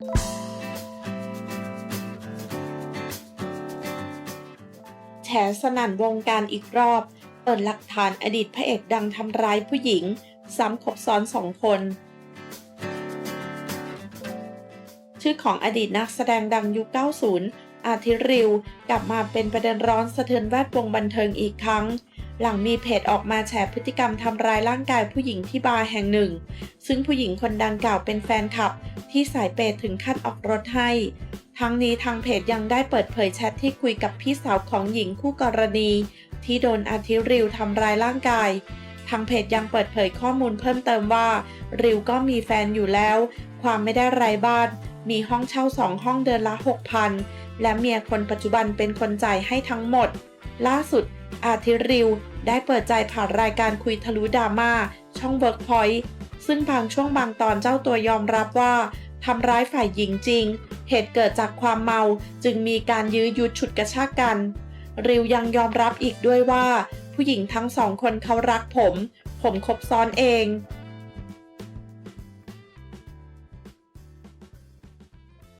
แฉสนั่นวงการอีกรอบ เปิดหลักฐานอดีตพระเอกดังทำร้ายผู้หญิง ซ้ำครบซ้อนสองคน ชื่อของอดีตนักแสดงดังยุค 90 อาทิริว กลับมาเป็นประเด็นร้อนสะเทือนแวดวงบันเทิงอีกครั้งหลังมีเพจออกมาแฉพฤติกรรมทำร้ายร่างกายผู้หญิงที่บาร์แห่งหนึ่ง ซึ่งผู้หญิงคนดังกล่าวเป็นแฟนคลับ ที่สายเปย์ถึงขั้นออกรถให้ ทั้งนี้ทางเพจยังได้เปิดเผยแชทที่คุยกับพี่สาวของหญิงคู่กรณี ที่โดนอาทิริวทำร้ายร่างกาย ทางเพจยังเปิดเผยข้อมูลเพิ่มเติมว่า ริวก็มีแฟนอยู่แล้ว ความไม่ได้ไร้บ้าน มีห้องเช่าสองห้องเดือนละ 6,000 และเมียคนปัจจุบันเป็นคนจ่ายให้ทั้งหมด ล่าสุดอาทิริวได้เปิดใจผ่านรายการคุยทะลุดราม่าช่อง Workpoint ซึ่งบางช่วงบางตอนเจ้าตัวยอมรับว่าทำร้ายฝ่ายหญิงจริง เหตุเกิดจากความเมาจึงมีการยื้อยุดฉุดกระชากกัน ริวยังยอมรับอีกด้วยว่า ผู้หญิงทั้งสองคนเขารักผม ผมคบซ้อนเอง